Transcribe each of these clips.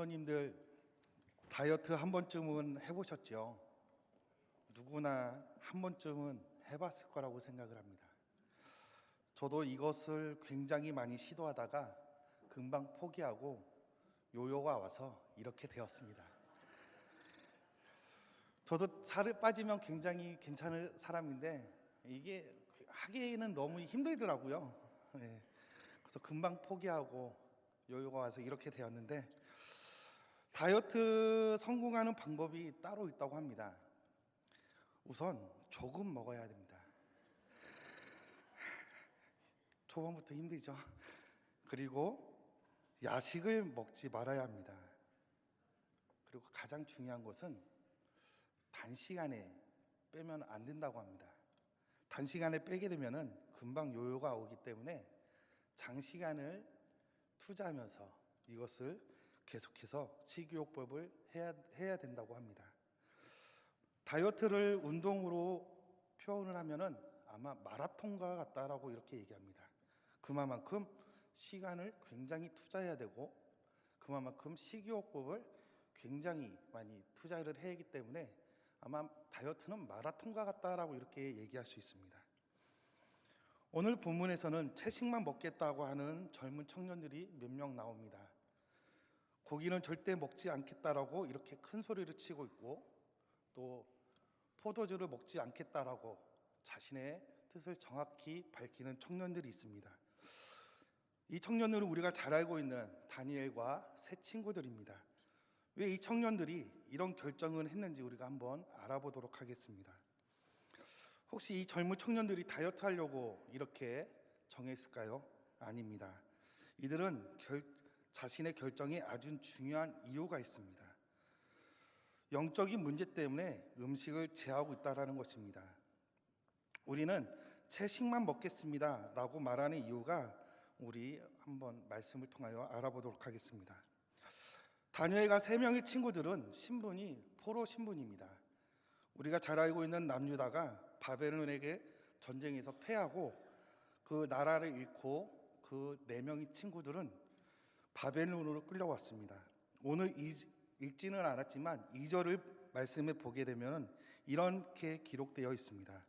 성도님들 다이어트 한 번쯤은 해보셨죠? 누구나 한 번쯤은 해봤을 거라고 생각을 합니다. 저도 이것을 굉장히 많이 시도하다가 금방 포기하고 요요가 와서 이렇게 되었습니다. 저도 살을 빠지면 굉장히 괜찮을 사람인데 이게 하기에는 너무 힘들더라고요. 예. 그래서 금방 포기하고 요요가 와서 이렇게 되었는데 다이어트 성공하는 방법이 따로 있다고 합니다. 우선 조금 먹어야 됩니다. 초반부터 힘들죠. 그리고 야식을 먹지 말아야 합니다. 그리고 가장 중요한 것은 단시간에 빼면 안 된다고 합니다. 단시간에 빼게 되면은 금방 요요가 오기 때문에 장시간을 투자하면서 이것을 계속해서 식이요법을 해야 해야 된다고 합니다. 다이어트를 운동으로 표현을 하면은 아마 마라톤과 같다라고 이렇게 얘기합니다. 그만큼 시간을 굉장히 투자해야 되고 그만큼 식이요법을 굉장히 많이 투자를 해야 하기 때문에 아마 다이어트는 마라톤과 같다라고 이렇게 얘기할 수 있습니다. 오늘 본문에서는 채식만 먹겠다고 하는 젊은 청년들이 몇 명 나옵니다. 고기는 절대 먹지 않겠다라고 이렇게 큰 소리를 치고 있고 또 포도주를 먹지 않겠다라고 자신의 뜻을 정확히 밝히는 청년들이 있습니다. 이 청년들은 우리가 잘 알고 있는 다니엘과 세 친구들입니다. 왜 이 청년들이 이런 결정을 했는지 우리가 한번 알아보도록 하겠습니다. 혹시 이 젊은 청년들이 다이어트 하려고 이렇게 정했을까요? 아닙니다. 이들은 결, 자신의 결정에 아주 중요한 이유가 있습니다. 영적인 문제 때문에 음식을 제하고 있다라는 것입니다. 우리는 채식만 먹겠습니다라고 말하는 이유가 우리 한번 말씀을 통하여 알아보도록 하겠습니다. 다니엘과 세 명의 친구들은 신분이 포로 신분입니다. 우리가 잘 알고 있는 남유다가 바벨론에게 전쟁에서 패하고 그 나라를 잃고 그 네 명의 친구들은 바벨론으로 끌려왔습니다. 오늘 읽지는 않았지만 2절을 말씀에 보게 되면 이렇게 기록되어 있습니다.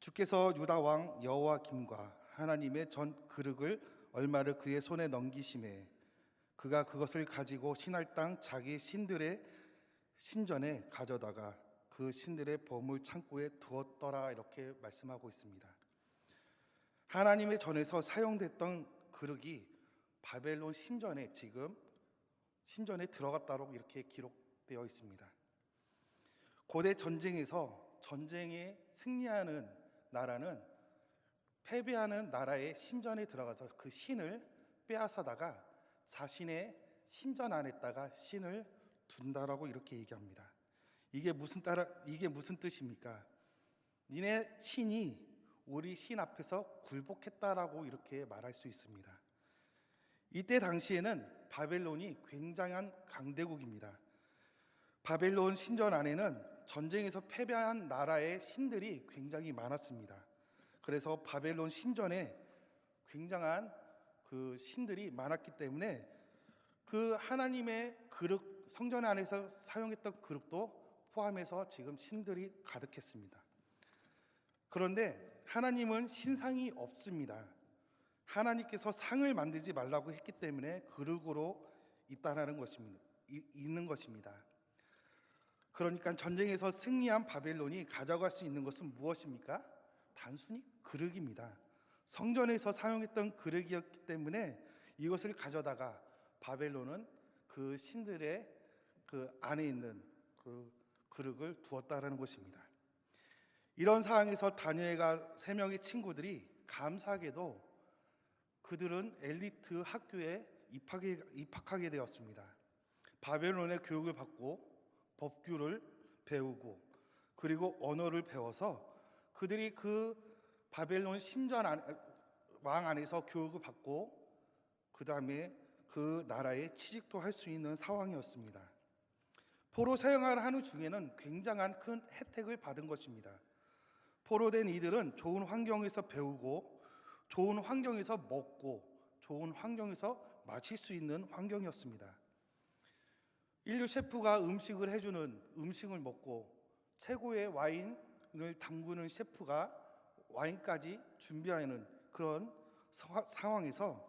주께서 유다 왕 여호와김과 하나님의 전 그릇을 얼마를 그의 손에 넘기심에 그가 그것을 가지고 신할 땅 자기 신들의 신전에 가져다가 그 신들의 보물 창고에 두었더라 이렇게 말씀하고 있습니다. 하나님의 전에서 사용됐던 그릇이 바벨론 신전에 지금 신전에 들어갔다고 이렇게 기록되어 있습니다. 고대 전쟁에서 전쟁에 승리하는 나라는 패배하는 나라의 신전에 들어가서 그 신을 빼앗아다가 자신의 신전 안에다가 신을 둔다라고 이렇게 얘기합니다. 이게 무슨 따라 이게 무슨 뜻입니까? 니네 신이 우리 신 앞에서 굴복했다라고 이렇게 말할 수 있습니다. 이때 당시에는 바벨론이 굉장한 강대국입니다. 바벨론 신전 안에는 전쟁에서 패배한 나라의 신들이 굉장히 많았습니다. 그래서 바벨론 신전에 굉장한 그 신들이 많았기 때문에 그 하나님의 그릇 성전 안에서 사용했던 그릇도 포함해서 지금 신들이 가득했습니다. 그런데 하나님은 신상이 없습니다. 하나님께서 상을 만들지 말라고 했기 때문에 그릇으로 있다라는 것입니다. 있는 것입니다. 그러니까 전쟁에서 승리한 바벨론이 가져갈 수 있는 것은 무엇입니까? 단순히 그릇입니다. 성전에서 사용했던 그릇이었기 때문에 이것을 가져다가 바벨론은 그 신들의 그 안에 있는 그 그릇을 두었다라는 것입니다. 이런 상황에서 다니엘과 세 명의 친구들이 감사하게도 그들은 엘리트 학교에 입학해, 입학하게 되었습니다. 바벨론의 교육을 받고 법규를 배우고 그리고 언어를 배워서 그들이 그 바벨론 신전 안, 왕 안에서 교육을 받고 그 다음에 그 나라에 취직도 할 수 있는 상황이었습니다. 포로 생활을 하는 중에는 굉장한 큰 혜택을 받은 것입니다. 포로된 이들은 좋은 환경에서 배우고 좋은 환경에서 먹고 좋은 환경에서 마실 수 있는 환경이었습니다. 인류 셰프가 음식을 해주는 음식을 먹고 최고의 와인을 담그는 셰프가 와인까지 준비하는 그런 사- 상황에서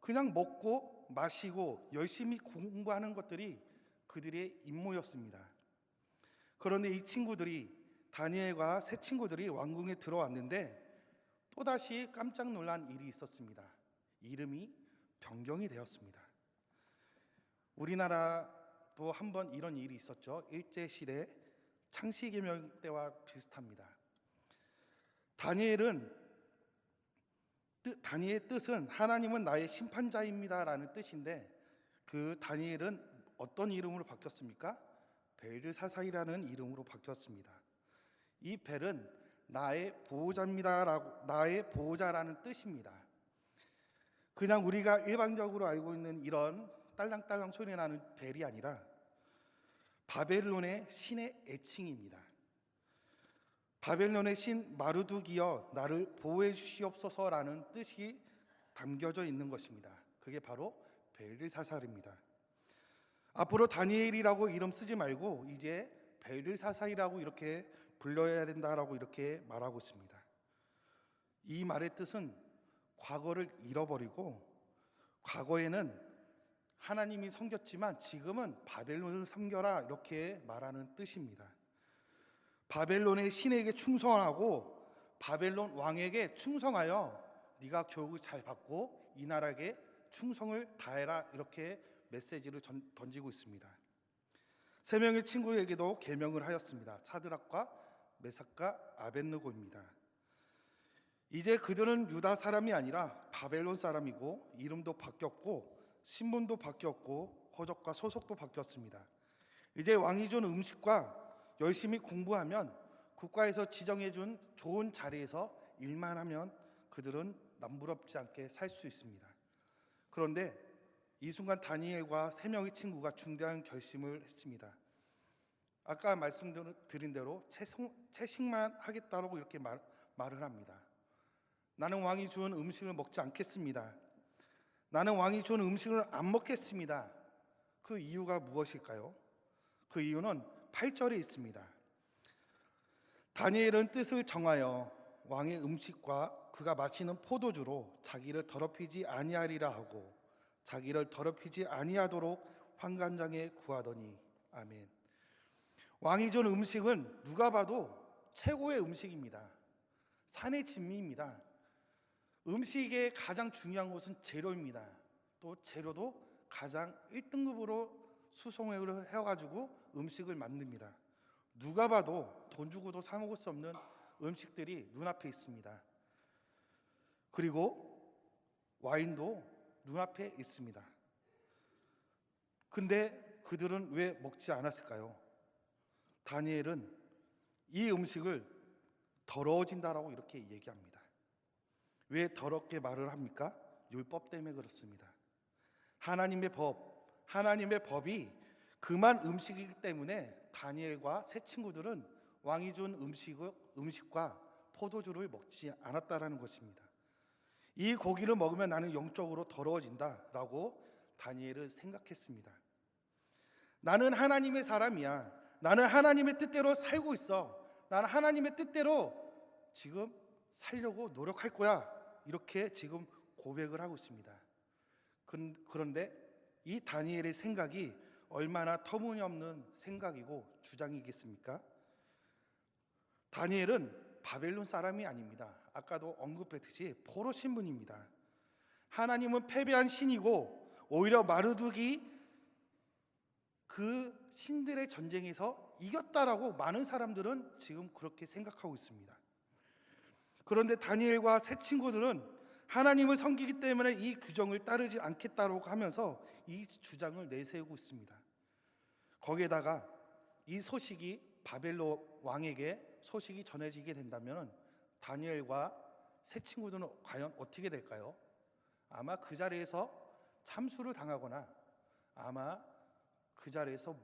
그냥 먹고 마시고 열심히 공부하는 것들이 그들의 임무였습니다. 그런데 이 친구들이 다니엘과 세 친구들이 왕궁에 들어왔는데 또다시 깜짝 놀란 일이 있었습니다. 이름이 변경이 되었습니다. 우리나라도 한번 이런 일이 있었죠. 일제 시대 창시개명 때와 비슷합니다. 다니엘은 뜻, 다니엘의 뜻은 하나님은 나의 심판자입니다라는 뜻인데 그 다니엘은 어떤 이름으로 바뀌었습니까? 벨드사사이라는 이름으로 바뀌었습니다. 이 벨은 나의 보호자입니다라고 나의 보호자라는 뜻입니다. 그냥 우리가 일반적으로 알고 있는 이런 딸랑딸랑 소리 나는 벨이 아니라 바벨론의 신의 애칭입니다. 바벨론의 신 마르두기여 나를 보호해 주시옵소서라는 뜻이 담겨져 있는 것입니다. 그게 바로 벨드사살입니다. 앞으로 다니엘이라고 이름 쓰지 말고 이제 벨드사살이라고 이렇게 불러야 된다라고 이렇게 말하고 있습니다. 이 말의 뜻은 과거를 잃어버리고 과거에는 하나님이 섬겼지만 지금은 바벨론을 섬겨라 이렇게 말하는 뜻입니다. 바벨론의 신에게 충성하고 바벨론 왕에게 충성하여 네가 교육을 잘 받고 이 나라에게 충성을 다해라 이렇게 메시지를 전- 던지고 있습니다. 세 명의 친구에게도 계명을 하였습니다. 사드락과 메삭과 아벤느고입니다. 이제 그들은 유다 사람이 아니라 바벨론 사람이고 이름도 바뀌었고 신분도 바뀌었고 호적과 소속도 바뀌었습니다. 이제 왕이 준 음식과 열심히 공부하면 국가에서 지정해 준 좋은 자리에서 일만 하면 그들은 남부럽지 않게 살 수 있습니다. 그런데 이 순간 다니엘과 세 명의 친구가 중대한 결심을 했습니다. 아까 말씀드린 대로 채송, 채식만 하겠다라고 이렇게 말, 말을 합니다. 나는 왕이 준 음식을 먹지 않겠습니다. 나는 왕이 준 음식을 안 먹겠습니다. 그 이유가 무엇일까요? 그 이유는 8절에 있습니다. 다니엘은 뜻을 정하여 왕의 음식과 그가 마시는 포도주로 자기를 더럽히지 아니하리라 하고 자기를 더럽히지 아니하도록 환관장에 구하더니 아멘. 왕이 준 음식은 누가 봐도 최고의 음식입니다. 산의 진미입니다. 음식의 가장 중요한 것은 재료입니다. 또 재료도 가장 1등급으로 수송을 해가지고 음식을 만듭니다. 누가 봐도 돈 주고도 사 먹을 수 없는 음식들이 눈앞에 있습니다. 그리고 와인도 눈앞에 있습니다. 근데 그들은 왜 먹지 않았을까요? 다니엘은 이 음식을 더러워진다라고 이렇게 얘기합니다. 왜 더럽게 말을 합니까? 율법 때문에 그렇습니다. 하나님의 법, 하나님의 법이 그만 음식이기 때문에 다니엘과 세 친구들은 왕이 준 음식을, 음식과 포도주를 먹지 않았다라는 것입니다. 이 고기를 먹으면 나는 영적으로 더러워진다라고 다니엘은 생각했습니다. 나는 하나님의 사람이야. 나는 하나님의 뜻대로 살고 있어. 나는 하나님의 뜻대로 지금 살려고 노력할 거야. 이렇게 지금 고백을 하고 있습니다. 그- 그런데 이 다니엘의 생각이 얼마나 터무니없는 생각이고 주장이겠습니까? 다니엘은 바벨론 사람이 아닙니다. 아까도 언급했듯이 포로 신분입니다. 하나님은 패배한 신이고 오히려 마르둑이 그 신들의 전쟁에서 이겼다라고 많은 사람들은 지금 그렇게 생각하고 있습니다. 그런데 다니엘과 세 친구들은 하나님을 섬기기 때문에 이 규정을 따르지 않겠다고 하면서 이 주장을 내세우고 있습니다. 거기에다가 이 소식이 바벨로 왕에게 소식이 전해지게 된다면 다니엘과 세 친구들은 과연 어떻게 될까요? 아마 그 자리에서 참수를 당하거나 아마 그 자리에서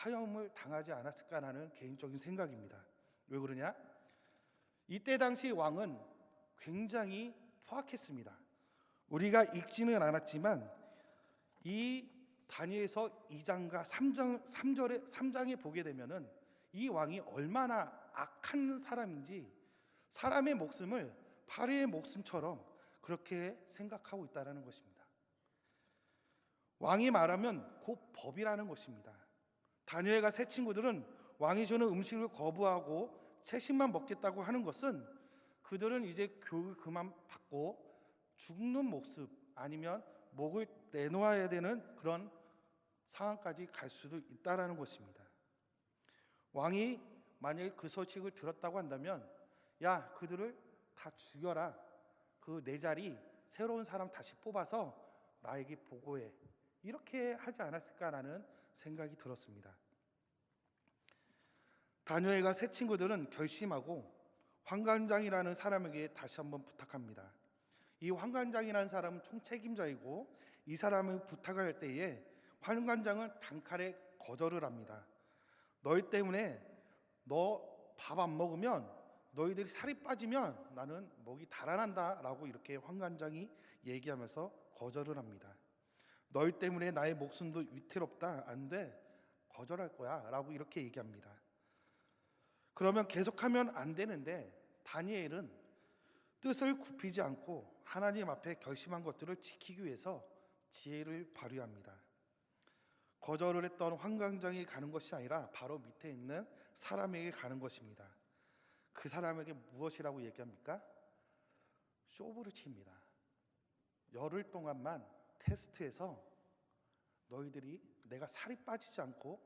화염을 당하지 않았을까라는 개인적인 생각입니다. 왜 그러냐? 이때 당시 왕은 굉장히 포악했습니다. 우리가 읽지는 않았지만 이 다니엘서 2장과 3장 3절에 3장에 보게 되면은 이 왕이 얼마나 악한 사람인지 사람의 목숨을 파리의 목숨처럼 그렇게 생각하고 있다라는 것입니다. 왕이 말하면 곧 법이라는 것입니다. 다니엘과 세 친구들은 왕이 주는 음식을 거부하고 채식만 먹겠다고 하는 것은 그들은 이제 교육을 그만 받고 죽는 모습 아니면 목을 내놓아야 되는 그런 상황까지 갈 수도 있다라는 것입니다. 왕이 만약에 그 소식을 들었다고 한다면 야 그들을 다 죽여라 그 내 자리 새로운 사람 다시 뽑아서 나에게 보고해 이렇게 하지 않았을까라는 생각이 들었습니다. 다니엘과 세 친구들은 결심하고 황관장이라는 사람에게 다시 한번 부탁합니다. 이 황관장이라는 사람은 총책임자이고 이 사람을 부탁할 때에 황관장은 단칼에 거절을 합니다. 너희 때문에 너 밥 안 먹으면 너희들이 살이 빠지면 나는 목이 달아난다라고 이렇게 황관장이 얘기하면서 거절을 합니다. 너희 때문에 나의 목숨도 위태롭다 안 돼 거절할 거야 라고 이렇게 얘기합니다. 그러면 계속하면 안 되는데 다니엘은 뜻을 굽히지 않고 하나님 앞에 결심한 것들을 지키기 위해서 지혜를 발휘합니다. 거절을 했던 황광장이 가는 것이 아니라 바로 밑에 있는 사람에게 가는 것입니다. 그 사람에게 무엇이라고 얘기합니까? 쇼부를 칩니다. 열흘 동안만 테스트해서 너희들이 내가 살이 빠지지 않고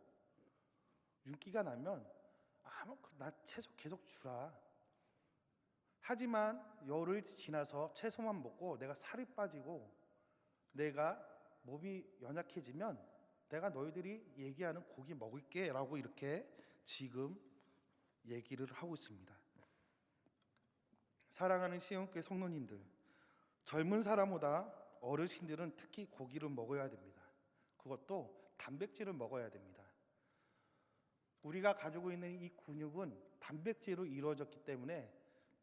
윤기가 나면 아무 나 채소 계속 주라. 하지만 열흘 지나서 채소만 먹고 내가 살이 빠지고 내가 몸이 연약해지면 내가 너희들이 얘기하는 고기 먹을게라고 이렇게 지금 얘기를 하고 있습니다. 사랑하는 시온교회 성도님들, 젊은 사람보다 어르신들은 특히 고기를 먹어야 됩니다. 그것도 단백질을 먹어야 됩니다. 우리가 가지고 있는 이 근육은 단백질로 이루어졌기 때문에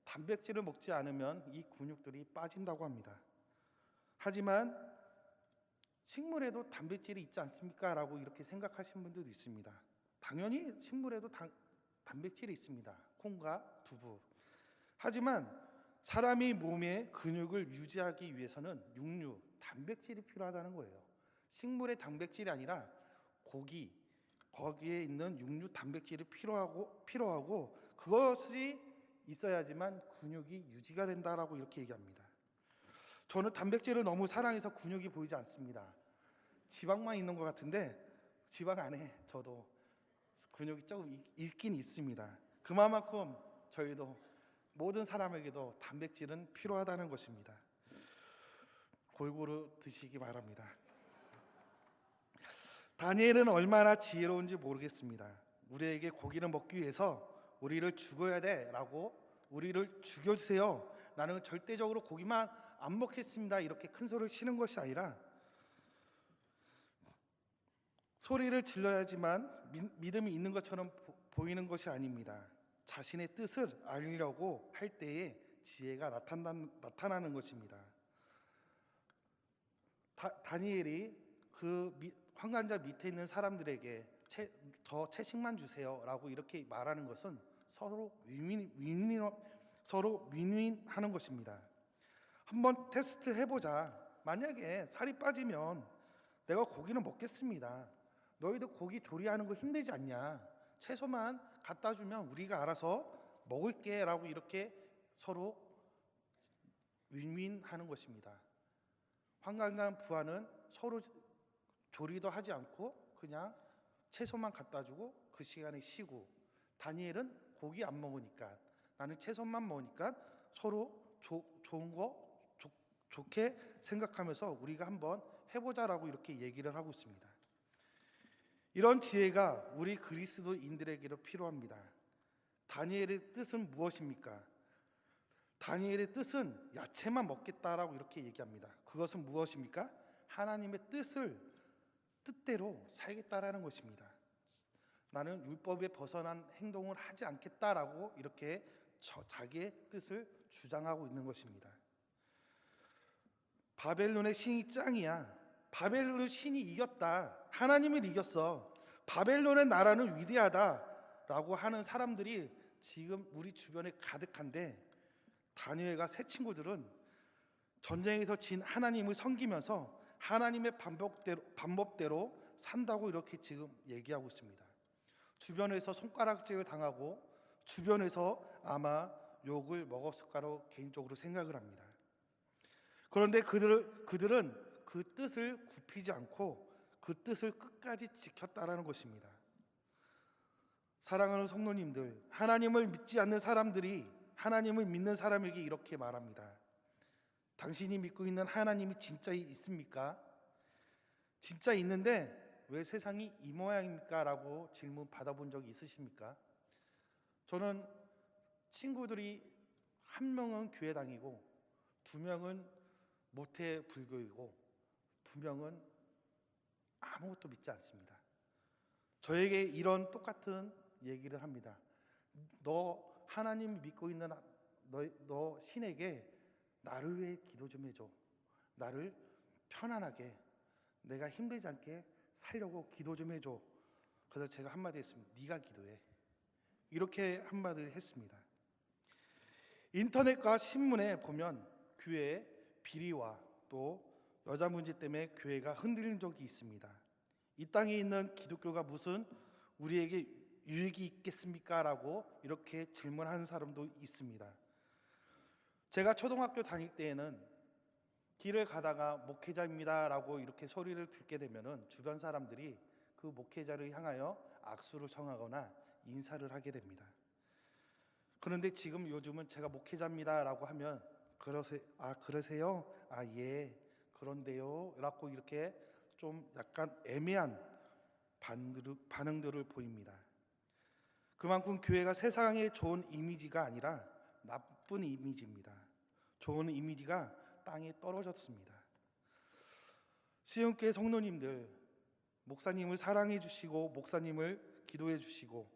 단백질을 먹지 않으면 이 근육들이 빠진다고 합니다. 하지만 식물에도 단백질이 있지 않습니까? 라고 이렇게 생각하시는 분들도 있습니다. 당연히 식물에도 단, 단백질이 있습니다. 콩과 두부. 하지만 사람이 몸의 근육을 유지하기 위해서는 육류, 단백질이 필요하다는 거예요. 식물의 단백질이 아니라 고기, 거기에 있는 육류 단백질이 필요하고 필요하고 그것이 있어야지만 근육이 유지가 된다라고 이렇게 얘기합니다. 저는 단백질을 너무 사랑해서 근육이 보이지 않습니다. 지방만 있는 것 같은데 지방 안에 저도 근육이 조금 있- 있긴 있습니다. 그만큼 저희도 모든 사람에게도 단백질은 필요하다는 것입니다. 골고루 드시기 바랍니다. 다니엘은 얼마나 지혜로운지 모르겠습니다. 우리에게 고기를 먹기 위해서 우리를 죽어야 돼라고 우리를 죽여주세요. 나는 절대적으로 고기만 안 먹겠습니다. 이렇게 큰 소리를 치는 것이 아니라 소리를 질러야지만 미- 믿음이 있는 것처럼 보- 보이는 것이 아닙니다. 자신의 뜻을 알려고 할 때에 지혜가 나타난, 나타나는 것입니다. 다, 다니엘이 그 미, 황관자 밑에 있는 사람들에게 채, 저 채식만 주세요라고 이렇게 말하는 것은 서로 윈윈, 윈윈 서로 윈윈하는 것입니다. 한번 테스트 해보자. 만약에 살이 빠지면 내가 고기는 먹겠습니다. 너희들 고기 조리하는 거 힘들지 않냐? 채소만 갖다 주면 우리가 알아서 먹을게라고 이렇게 서로 윈윈하는 것입니다. 황강간 부하는 서로 조리도 하지 않고 그냥 채소만 갖다 주고 그 시간에 쉬고 다니엘은 고기 안 먹으니까 나는 채소만 먹으니까 서로 조, 좋은 거 좋, 좋게 생각하면서 우리가 한번 해보자라고 이렇게 얘기를 하고 있습니다. 이런 지혜가 우리 그리스도인들에게도 필요합니다. 다니엘의 뜻은 무엇입니까? 다니엘의 뜻은 야채만 먹겠다라고 이렇게 얘기합니다. 그것은 무엇입니까? 하나님의 뜻을 뜻대로 살겠다라는 것입니다. 나는 율법에 벗어난 행동을 하지 않겠다라고 이렇게 저- 자기의 뜻을 주장하고 있는 것입니다. 바벨론의 신이 짱이야. 바벨론 신이 이겼다. 하나님을 이겼어. 바벨론의 나라는 위대하다라고 하는 사람들이 지금 우리 주변에 가득한데 다니엘과 새 친구들은 전쟁에서 진 하나님을 섬기면서 하나님의 반복대로, 반법대로 산다고 이렇게 지금 얘기하고 있습니다. 주변에서 손가락질을 당하고 주변에서 아마 욕을 먹었을 거라고 개인적으로 생각을 합니다. 그런데 그들, 그들은 그 뜻을 굽히지 않고 그 뜻을 끝까지 지켰다라는 것입니다. 사랑하는 성도님들, 하나님을 믿지 않는 사람들이 하나님을 믿는 사람에게 이렇게 말합니다. 당신이 믿고 있는 하나님이 진짜 있습니까? 진짜 있는데 왜 세상이 이 모양입니까? 라고 질문 받아본 적이 있으십니까? 저는 친구들이 한 명은 교회 다니고 두 명은 모태 불교이고 두 명은 아무것도 믿지 않습니다. 저에게 이런 똑같은 얘기를 합니다. 너 하나님 믿고 있는 너, 너 신에게 나를 위해 기도 좀 해줘. 나를 편안하게 내가 힘들지 않게 살려고 기도 좀 해줘. 그래서 제가 한마디 했습니다. 네가 기도해. 이렇게 한마디를 했습니다. 인터넷과 신문에 보면 교회의 비리와 또 여자 문제 때문에 교회가 흔들린 적이 있습니다. 이 땅에 있는 기독교가 무슨 우리에게 유익이 있겠습니까? 라고 이렇게 질문하는 사람도 있습니다. 제가 초등학교 다닐 때에는 길을 가다가 목회자입니다라고 이렇게 소리를 듣게 되면은 주변 사람들이 그 목회자를 향하여 악수를 청하거나 인사를 하게 됩니다. 그런데 지금 요즘은 제가 목회자입니다라고 하면 그러세 아 그러세요? 아 예. 그런데요 라고 이렇게 좀 약간 애매한 반응들을, 반응들을 보입니다. 그만큼 교회가 세상에 좋은 이미지가 아니라 나쁜 이미지입니다. 좋은 이미지가 땅에 떨어졌습니다. 시흥교회 성도님들 목사님을 사랑해 주시고 목사님을 기도해 주시고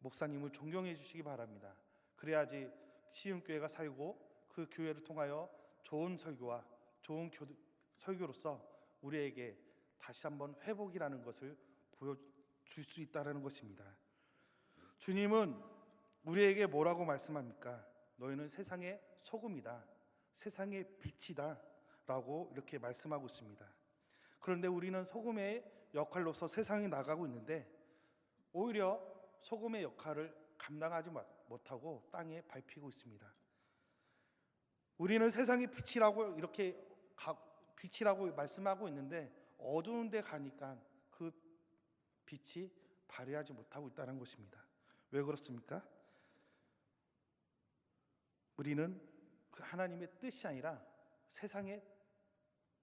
목사님을 존경해 주시기 바랍니다. 그래야지 시흥교회가 살고 그 교회를 통하여 좋은 설교와 좋은 교도, 설교로서 우리에게 다시 한번 회복이라는 것을 보여줄 수 있다는 것입니다. 주님은 우리에게 뭐라고 말씀합니까? 너희는 세상의 소금이다. 세상의 빛이다. 라고 이렇게 말씀하고 있습니다. 그런데 우리는 소금의 역할로서 세상에 나가고 있는데 오히려 소금의 역할을 감당하지 못하고 땅에 밟히고 있습니다. 우리는 세상의 빛이라고 이렇게 빛이라고 말씀하고 있는데 어두운 데 가니까 그 빛이 발휘하지 못하고 있다는 것입니다. 왜 그렇습니까? 우리는 그 하나님의 뜻이 아니라 세상의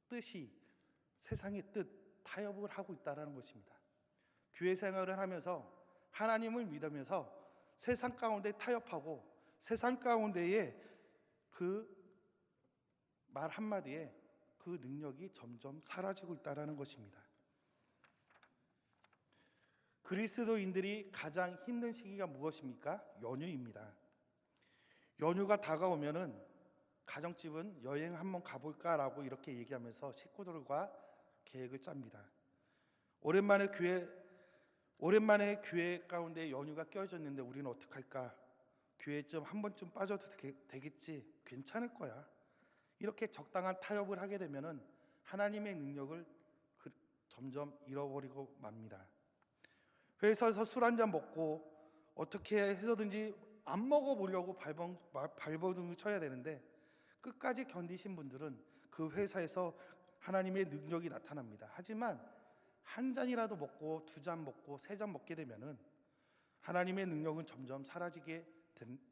뜻이 세상의 뜻 타협을 하고 있다는 것입니다. 교회 생활을 하면서 하나님을 믿으면서 세상 가운데 타협하고 세상 가운데에 그 말 한마디에 그 능력이 점점 사라지고 있다는 것입니다. 그리스도인들이 가장 힘든 시기가 무엇입니까? 연휴입니다. 연휴가 다가오면은 가정집은 여행 한번 가볼까라고 이렇게 얘기하면서 식구들과 계획을 짭니다. 오랜만에 교회 오랜만에 교회 가운데 연휴가 껴졌는데 우리는 어떻게 할까? 교회 좀 한 번쯤 빠져도 되겠지. 괜찮을 거야. 이렇게 적당한 타협을 하게 되면은 하나님의 능력을 그 점점 잃어버리고 맙니다. 회사에서 술 한 잔 먹고 어떻게 해서든지 안 먹어보려고 발버, 발버둥을 쳐야 되는데 끝까지 견디신 분들은 그 회사에서 하나님의 능력이 나타납니다. 하지만 한 잔이라도 먹고 두 잔 먹고 세 잔 먹게 되면은 하나님의 능력은 점점 사라지게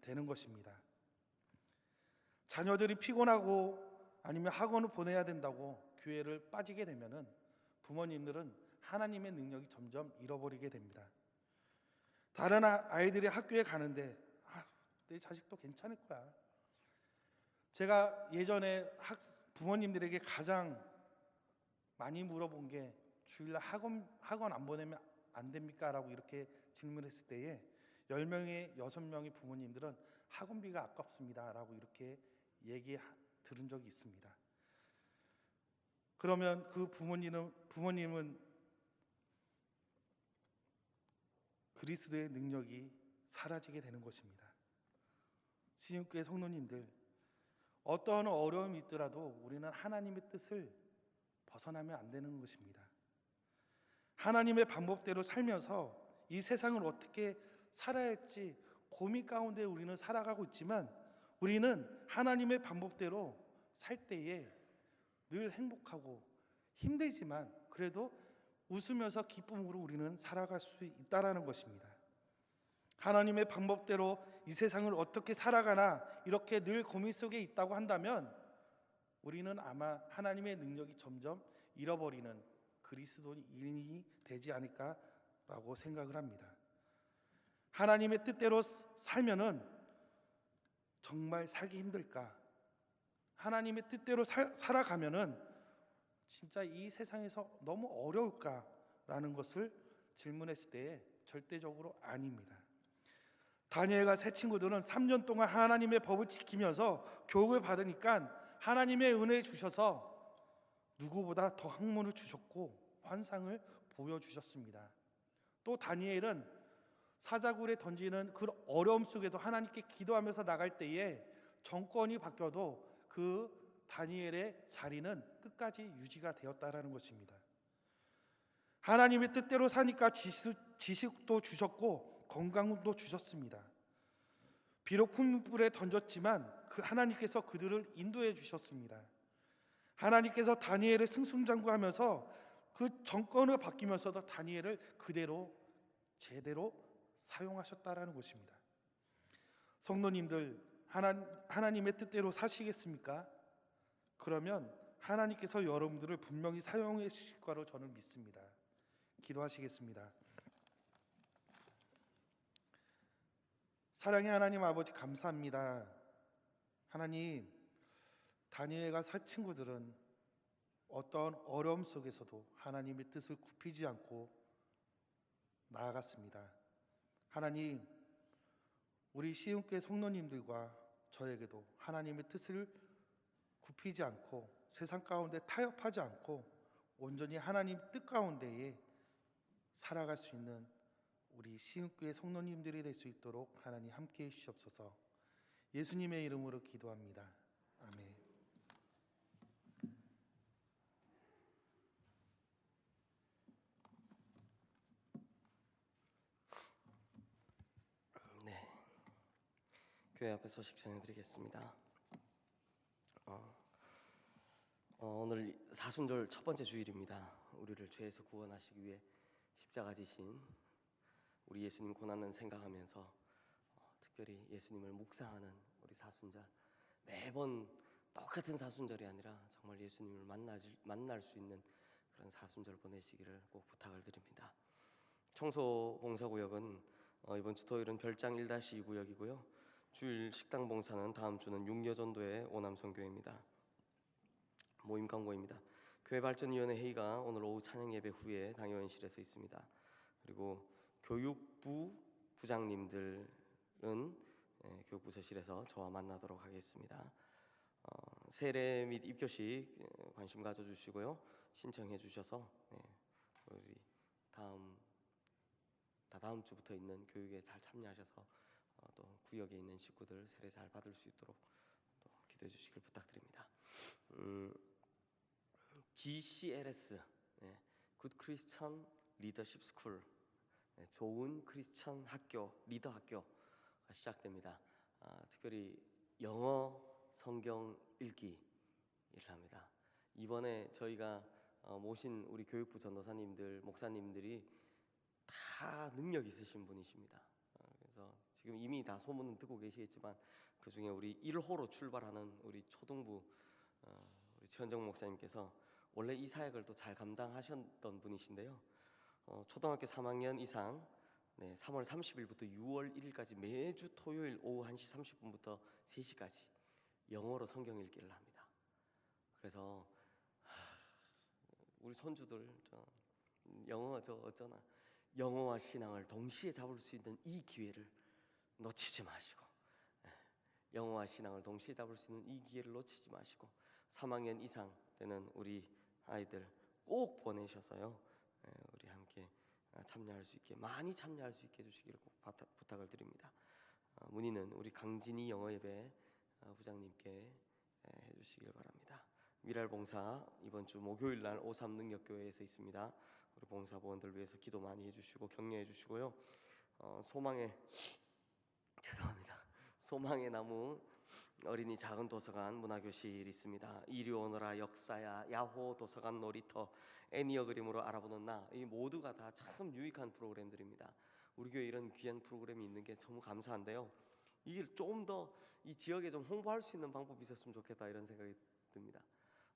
되는 것입니다. 자녀들이 피곤하고 아니면 학원을 보내야 된다고 교회를 빠지게 되면은 부모님들은 하나님의 능력이 점점 잃어버리게 됩니다. 다른 아, 아이들이 학교에 가는데 아, 내 자식도 괜찮을 거야. 제가 예전에 학, 부모님들에게 가장 많이 물어본 게 주일날 학원 학원 안 보내면 안 됩니까? 라고 이렇게 질문했을 때에 10명의 6명의 부모님들은 학원비가 아깝습니다. 라고 이렇게 얘기 들은 적이 있습니다. 그러면 그 부모님은 부모님은 그리스도의 능력이 사라지게 되는 것입니다. 시흥교회 성도님들 어떠한 어려움이 있더라도 우리는 하나님의 뜻을 벗어나면 안 되는 것입니다. 하나님의 방법대로 살면서 이 세상을 어떻게 살아야 할지 고민 가운데 우리는 살아가고 있지만 우리는 하나님의 방법대로 살 때에 늘 행복하고 힘들지만 그래도 웃으면서 기쁨으로 우리는 살아갈 수 있다라는 것입니다. 하나님의 방법대로 이 세상을 어떻게 살아가나 이렇게 늘 고민 속에 있다고 한다면 우리는 아마 하나님의 능력이 점점 잃어버리는 그리스도인이 되지 않을까라고 생각을 합니다. 하나님의 뜻대로 살면은 정말 살기 힘들까? 하나님의 뜻대로 살, 살아가면은 진짜 이 세상에서 너무 어려울까라는 것을 질문했을 때 절대적으로 아닙니다. 다니엘과 세 친구들은 3년 동안 하나님의 법을 지키면서 교육을 받으니까 하나님의 은혜 주셔서 누구보다 더 학문을 주셨고 환상을 보여주셨습니다. 또 다니엘은 사자굴에 던지는 그 어려움 속에도 하나님께 기도하면서 나갈 때에 정권이 바뀌어도 그 다니엘의 자리는 끝까지 유지가 되었다라는 것입니다. 하나님의 뜻대로 사니까 지식, 지식도 주셨고 건강도 주셨습니다. 비록 풀물불에 던졌지만 그 하나님께서 그들을 인도해 주셨습니다. 하나님께서 다니엘을 승승장구하면서 그 정권을 바뀌면서도 다니엘을 그대로 제대로 사용하셨다라는 것입니다. 성도님들 하나, 하나님의 뜻대로 사시겠습니까? 그러면 하나님께서 여러분들을 분명히 사용해 주실 거로 저는 믿습니다. 기도하시겠습니다. 사랑의 하나님 아버지 감사합니다. 하나님 다니엘과 사 친구들은 어떤 어려움 속에서도 하나님의 뜻을 굽히지 않고 나아갔습니다. 하나님 우리 시흥교회 성도님들과 저에게도 하나님의 뜻을 굽히지 않고 세상 가운데 타협하지 않고 온전히 하나님 뜻 가운데에 살아갈 수 있는 우리 시흥교회 성도님들이 될 수 있도록 하나님 함께 해 주시옵소서. 예수님의 이름으로 기도합니다. 아멘. 네. 교회 앞에 소식 전해드리겠습니다. 어, 어, 오늘 사순절 첫 번째 주일입니다. 우리를 죄에서 구원하시기 위해 십자가 지신 우리 예수님 고난을 생각하면서 어, 특별히 예수님을 묵상하는 우리 사순절 매번 똑같은 사순절이 아니라 정말 예수님을 만날, 만날 수 있는 그런 사순절 보내시기를 꼭 부탁을 드립니다. 청소 봉사구역은 어, 이번 주 토요일은 별장 1-2 구역이고요. 주일 식당 봉사는 다음 주는 육려전도의 오남성교회입니다. 모임 광고입니다. 교회 발전위원회 회의가 오늘 오후 찬양 예배 후에 당회원실에서 있습니다. 그리고 교육부 부장님들은 예, 교육부 서실에서 저와 만나도록 하겠습니다. 어, 세례 및 입교식 예, 관심 가져주시고요. 신청해 주셔서 예, 우리 다음 다 다음 주부터 있는 교육에 잘 참여하셔서 어, 또 구역에 있는 식구들 세례 잘 받을 수 있도록 또 기도해 주시길 부탁드립니다. 음, GCLS 네, Good Christian Leadership School 네, 좋은 크리스천 학교 리더 학교가 시작됩니다. 아, 특별히 영어 성경 읽기를 합니다. 이번에 저희가 어, 모신 우리 교육부 전도사님들 목사님들이 다 능력 있으신 분이십니다. 지금 이미 다 소문은 듣고 계시겠지만 그 중에 우리 1호로 출발하는 우리 초등부 어, 우리 최현정 목사님께서 원래 이 사역을 또 잘 감당하셨던 분이신데요. 어, 초등학교 3학년 이상 네, 3월 30일부터 6월 1일까지 매주 토요일 오후 1시 30분부터 3시까지 영어로 성경 읽기를 합니다. 그래서 하, 우리 손주들 저 영어 저 어쩌나 영어와 신앙을 동시에 잡을 수 있는 이 기회를 놓치지 마시고 예, 영어와 신앙을 동시에 잡을 수 있는 이 기회를 놓치지 마시고 3학년 이상 되는 우리 아이들 꼭 보내셔서요. 예, 우리 함께 아, 참여할 수 있게 많이 참여할 수 있게 해주시기를 꼭 부탁을 드립니다. 어, 문의는 우리 강진희 영어예배 어, 부장님께 예, 해주시길 바랍니다. 미랄 봉사 이번 주 목요일 날 오삼 능력교회에서 있습니다. 우리 봉사부원들 위해서 기도 많이 해주시고 격려해 주시고요. 어, 소망의 죄송합니다. 소망의 나무 어린이 작은 도서관 문화교실 있습니다. 이리 오너라 역사야 야호 도서관 놀이터 애니어 그림으로 알아보는 나 이 모두가 다 참 유익한 프로그램들입니다. 우리 교회 이런 귀한 프로그램이 있는 게 너무 감사한데요. 이게 좀더이 지역에 좀 홍보할 수 있는 방법이 있었으면 좋겠다 이런 생각이 듭니다.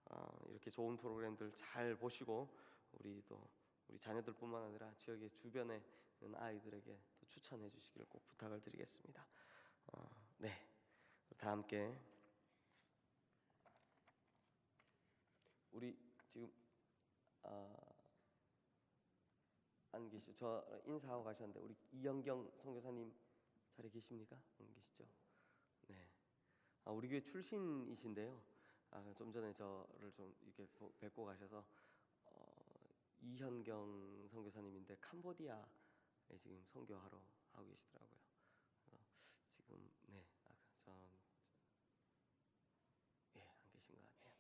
아, 이렇게 좋은 프로그램들 잘 보시고 우리 또 우리 자녀들뿐만 아니라 지역의 주변에 있는 아이들에게 또 추천해 주시기를 꼭 부탁을 드리겠습니다. 어, 네, 다 함께 우리 지금 아, 안 계시죠? 저 인사하고 가셨는데 우리 이영경 선교사님 자리 계십니까? 안 계시죠? 네. 아, 우리 교회 출신이신데요. 아, 좀 전에 저를 좀 이렇게 보- 뵙고 가셔서 어, 이현경 선교사님인데 캄보디아에 지금 선교하러 하고 계시더라고요. 지금 네, 아, 전 예, 안 계신 거 아니에요?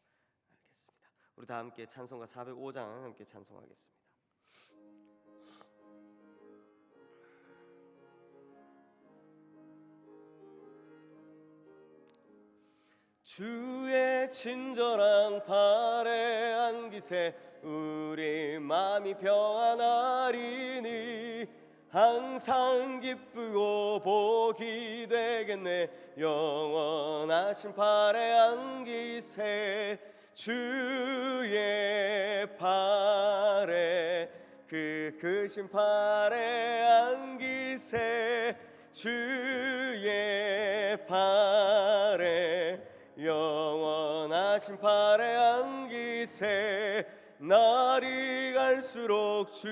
알겠습니다. 우리 다 함께 찬송가 405장 함께 찬송하겠습니다. 주의 친절한 발에 안기세 우리 마음이 평안하리니 항상 기쁘고 복이 되겠네. 영원하신 발에 안기세. 주의 발에 그 크신 발에 안기세. 주의 발에 영원하신 발에 안기세. 날이 갈수록 주